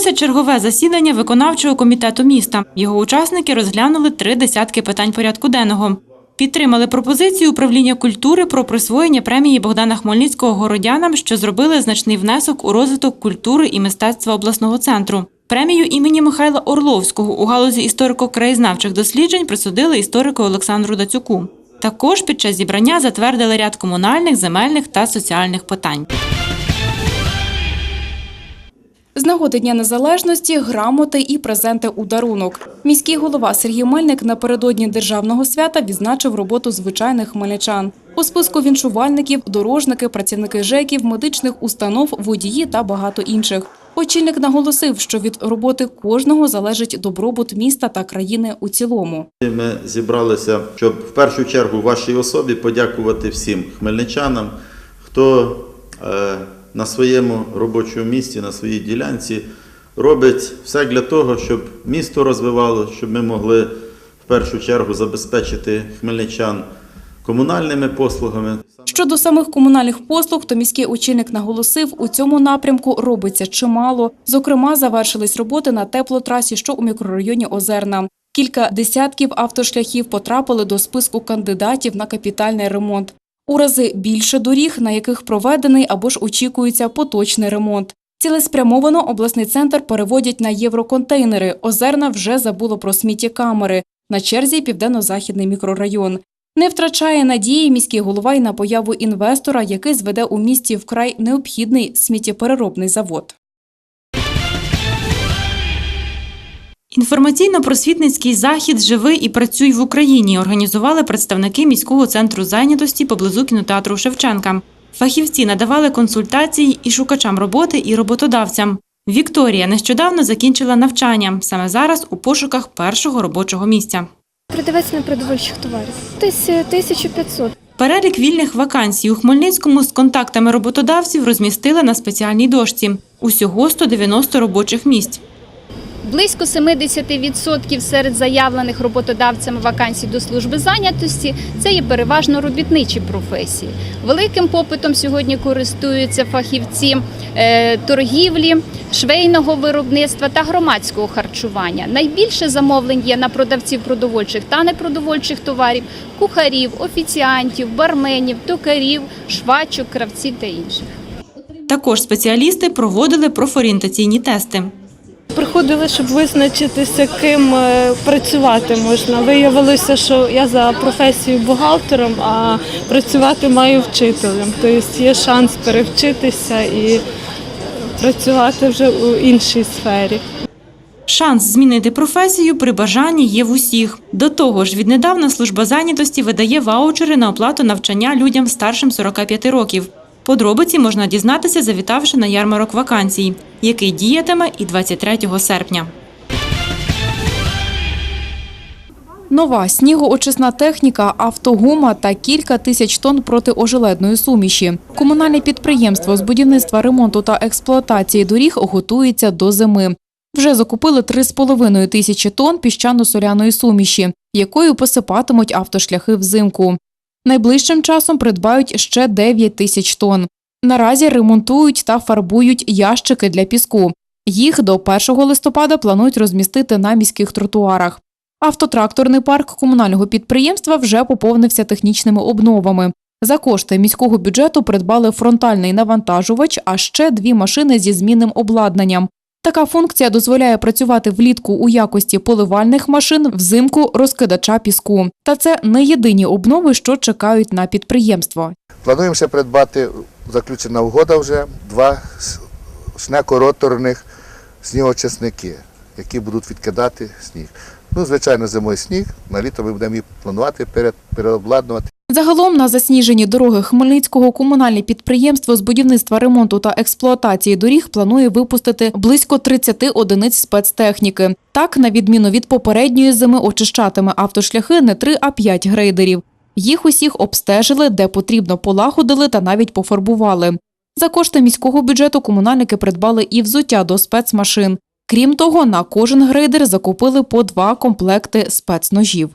Відбулося чергове засідання виконавчого комітету міста. Його учасники розглянули три десятки питань порядку денного. Підтримали пропозицію управління культури про присвоєння премії Богдана Хмельницького городянам, що зробили значний внесок у розвиток культури і мистецтва обласного центру. Премію імені Михайла Орловського у галузі історико-краєзнавчих досліджень присудили історику Олександру Дацюку. Також під час зібрання затвердили ряд комунальних, земельних та соціальних питань. З нагоди Дня Незалежності грамоти і презенти у дарунок. Міський голова Сергій Мельник напередодні державного свята відзначив роботу звичайних хмельничан. У списку віншувальників, дорожники, працівники ЖЕКів, медичних установ, водії та багато інших. Очільник наголосив, що від роботи кожного залежить добробут міста та країни у цілому. Ми зібралися, щоб в першу чергу вашій особі подякувати всім хмельничанам, хто е, на своєму робочому місці, на своїй ділянці робить все для того, щоб місто розвивало, щоб ми могли в першу чергу забезпечити хмельничан комунальними послугами. Щодо самих комунальних послуг, то міський очільник наголосив, у цьому напрямку робиться чимало. Зокрема, завершились роботи на теплотрасі, що у мікрорайоні Озерна. Кілька десятків автошляхів потрапили до списку кандидатів на капітальний ремонт. У рази більше доріг, на яких проведений або ж очікується поточний ремонт. Цілеспрямовано обласний центр переводять на євроконтейнери. Озерна вже забуло про сміттєкамери. На черзі південно-західний мікрорайон. Не втрачає надії міський голова й на появу інвестора, який зведе у місті вкрай необхідний сміттєпереробний завод. Інформаційно-просвітницький захід Живи і працюй в Україні організували представники міського центру зайнятості поблизу кінотеатру Шевченка. Фахівці надавали консультації і шукачам роботи, і роботодавцям. Вікторія нещодавно закінчила навчання. Саме зараз у пошуках першого робочого місця. Продавець непродовольчих товарів. Десь е, 1500. Перелік вільних вакансій у Хмельницькому з контактами роботодавців розмістили на спеціальній дошці. Усього 190 робочих місць. Близько 70% серед заявлених роботодавцями вакансій до служби зайнятості це є переважно робітничі професії. Великим попитом сьогодні користуються фахівці е, торгівлі, швейного виробництва та громадського харчування. Найбільше замовлень є на продавців продовольчих та непродовольчих товарів, кухарів, офіціантів, барменів, токарів, швачок, кравців та інших. Також спеціалісти проводили профорієнтаційні тести. Приходили, щоб визначитися, ким е, працювати можна. Виявилося, що я за професією бухгалтером, а працювати маю вчителем. Тобто є шанс перевчитися і працювати вже у іншій сфері. Шанс змінити професію при бажанні є в усіх. До того ж, віднедавна служба зайнятості видає ваучери на оплату навчання людям старшим 45 років. Подробиці можна дізнатися, завітавши на ярмарок вакансій, який діятиме і 23 серпня. Нова снігоочисна техніка, автогума та кілька тисяч тонн протиожеледної суміші. Комунальне підприємство з будівництва, ремонту та експлуатації доріг готується до зими. Вже закупили 3,5 тисячі тонн піщано-соляної суміші, якою посипатимуть автошляхи взимку. Найближчим часом придбають ще 9 тисяч тонн. Наразі ремонтують та фарбують ящики для піску. Їх до 1 листопада планують розмістити на міських тротуарах. Автотракторний парк комунального підприємства вже поповнився технічними обновами. За кошти міського бюджету придбали фронтальний навантажувач, а ще дві машини зі змінним обладнанням. Така функція дозволяє працювати влітку у якості поливальних машин, взимку розкидача піску. Та це не єдині обнови, що чекають на підприємство. Плануємо ще придбати, заключена угода вже, два снекороторних снігочисники, які будуть відкидати сніг. Ну, звичайно, зимою сніг, на літо ми будемо їх планувати переобладнувати. Загалом на засніжені дороги Хмельницького комунальне підприємство з будівництва, ремонту та експлуатації доріг планує випустити близько 30 одиниць спецтехніки. Так, на відміну від попередньої зими, очищатиме автошляхи не 3, а 5 грейдерів. Їх усіх обстежили, де потрібно полагодили та навіть пофарбували. За кошти міського бюджету комунальники придбали і взуття до спецмашин. Крім того, на кожен грейдер закупили по два комплекти спецножів.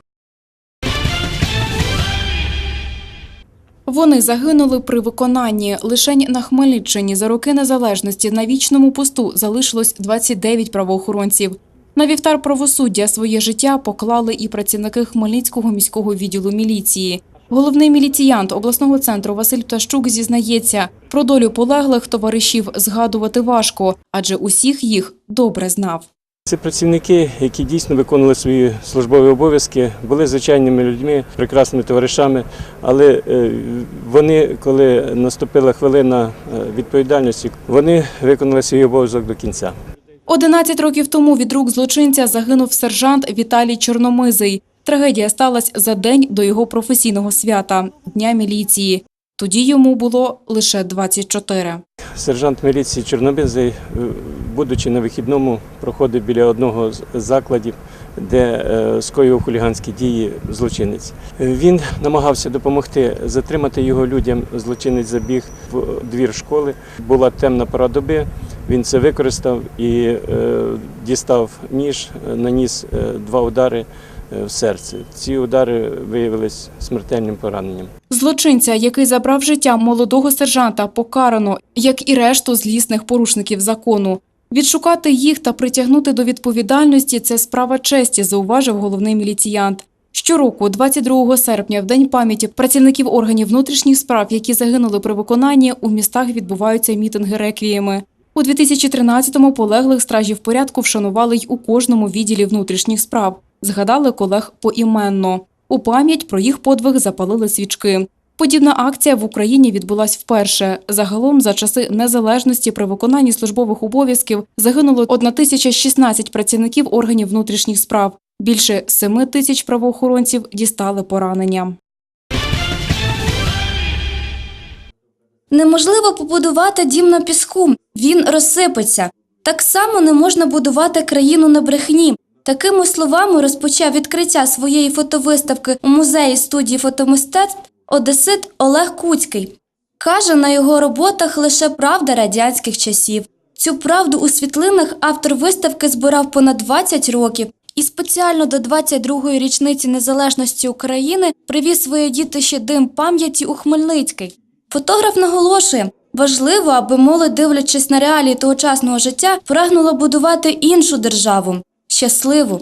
Вони загинули при виконанні. Лишень на Хмельниччині за роки незалежності на вічному посту залишилось 29 правоохоронців. На вівтар правосуддя своє життя поклали і працівники Хмельницького міського відділу міліції. Головний міліціянт обласного центру Василь Пташчук зізнається, про долю полеглих товаришів згадувати важко, адже усіх їх добре знав. Це працівники, які дійсно виконували свої службові обов'язки, були звичайними людьми, прекрасними товаришами. Але е, вони, коли наступила хвилина е, відповідальності, вони виконали свій обов'язок до кінця. 11 років тому від рук злочинця загинув сержант Віталій Чорномизий. Трагедія сталася за день до його професійного свята Дня міліції. Тоді йому було лише 24. Сержант міліції Чорнобильзий, е, будучи на вихідному, проходив біля одного з закладів, де е, скоював хуліганські дії злочинець. Він намагався допомогти затримати його людям. Злочинець забіг в двір школи. Була темна пора доби. Він це використав і е, дістав ніж, наніс е, два удари в серце. Ці удари виявились смертельним пораненням. Злочинця, який забрав життя молодого сержанта, покарано, як і решту злісних порушників закону. Відшукати їх та притягнути до відповідальності – це справа честі, зауважив головний міліціянт. Щороку, 22 серпня, в День пам'яті працівників органів внутрішніх справ, які загинули при виконанні, у містах відбуваються мітинги-реквієми. У 2013-му полеглих стражів порядку вшанували й у кожному відділі внутрішніх справ. Згадали колег поіменно. У пам'ять про їх подвиг запалили свічки. Подібна акція в Україні відбулась вперше. Загалом за часи незалежності при виконанні службових обов'язків загинуло 1016 працівників органів внутрішніх справ. Більше 7 тисяч правоохоронців дістали поранення. Неможливо побудувати дім на піску, він розсипеться. Так само не можна будувати країну на брехні. Такими словами розпочав відкриття своєї фотовиставки у музеї студії фотомистецтв одесит Олег Куцький. Каже, на його роботах лише правда радянських часів. Цю правду у світлинах автор виставки збирав понад 20 років і спеціально до 22-ї річниці незалежності України привіз своє дітище дим пам'яті у Хмельницький. Фотограф наголошує, важливо, аби молодь, дивлячись на реалії тогочасного життя, прагнула будувати іншу державу щасливу.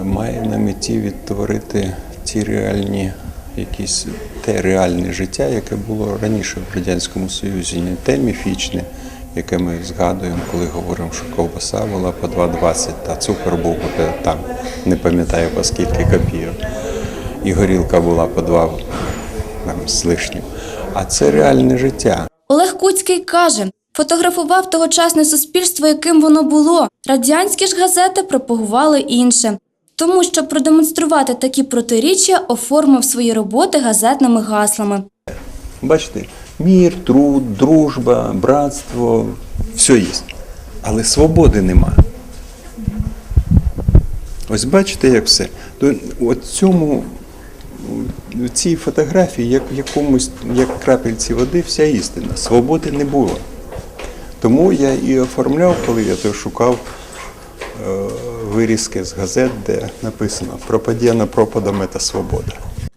Е, має на меті відтворити ті реальні, якісь те реальне життя, яке було раніше в Радянському Союзі, не те міфічне, яке ми згадуємо, коли говоримо, що ковбаса була по 2,20, та цукор був там, не пам'ятаю по скільки копійок, і горілка була по 2 там, з лишнім. А це реальне життя. Олег Куцький каже, фотографував тогочасне суспільство, яким воно було. Радянські ж газети пропагували інше. Тому, щоб продемонструвати такі протиріччя, оформив свої роботи газетними гаслами. Бачите, мір, труд, дружба, братство, все є. Але свободи нема. Ось бачите, як все. От цьому, цій фотографії, як якомусь, як крапельці води, вся істина. Свободи не було. Тому я і оформляв, коли я то шукав е, вирізки з газет, де написано «Пропадєна пропадом – це свобода».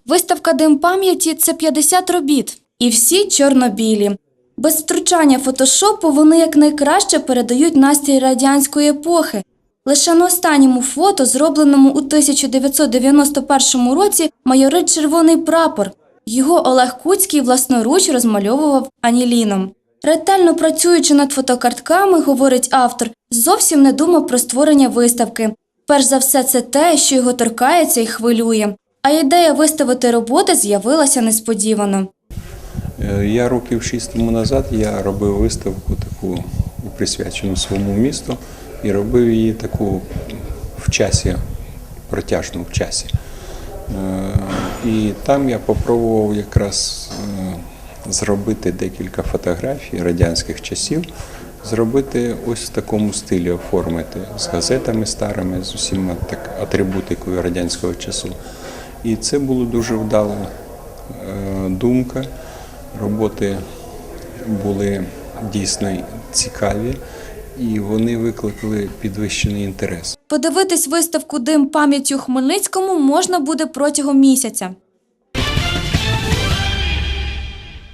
Виставка Дим пам'яті це 50 робіт, і всі чорно-білі. Без втручання фотошопу вони якнайкраще передають настрій радянської епохи. Лише на останньому фото, зробленому у 1991 році, майорить червоний прапор. Його Олег Куцький власноруч розмальовував аніліном. Ретельно працюючи над фотокартками, говорить автор, зовсім не думав про створення виставки. Перш за все, це те, що його торкається і хвилює. А ідея виставити роботи з'явилася несподівано. Е, Я років шість тому назад я робив виставку таку присвячену своєму місту і робив її таку в часі, протяжну в часі. Е, І там я попробував якраз е, зробити декілька фотографій радянських часів, зробити ось в такому стилі оформити з газетами старими, з усіма так атрибутикою радянського часу. І це було дуже вдала е, думка. Роботи були дійсно цікаві і вони викликали підвищений інтерес. Подивитись виставку Дим пам'яті у Хмельницькому можна буде протягом місяця.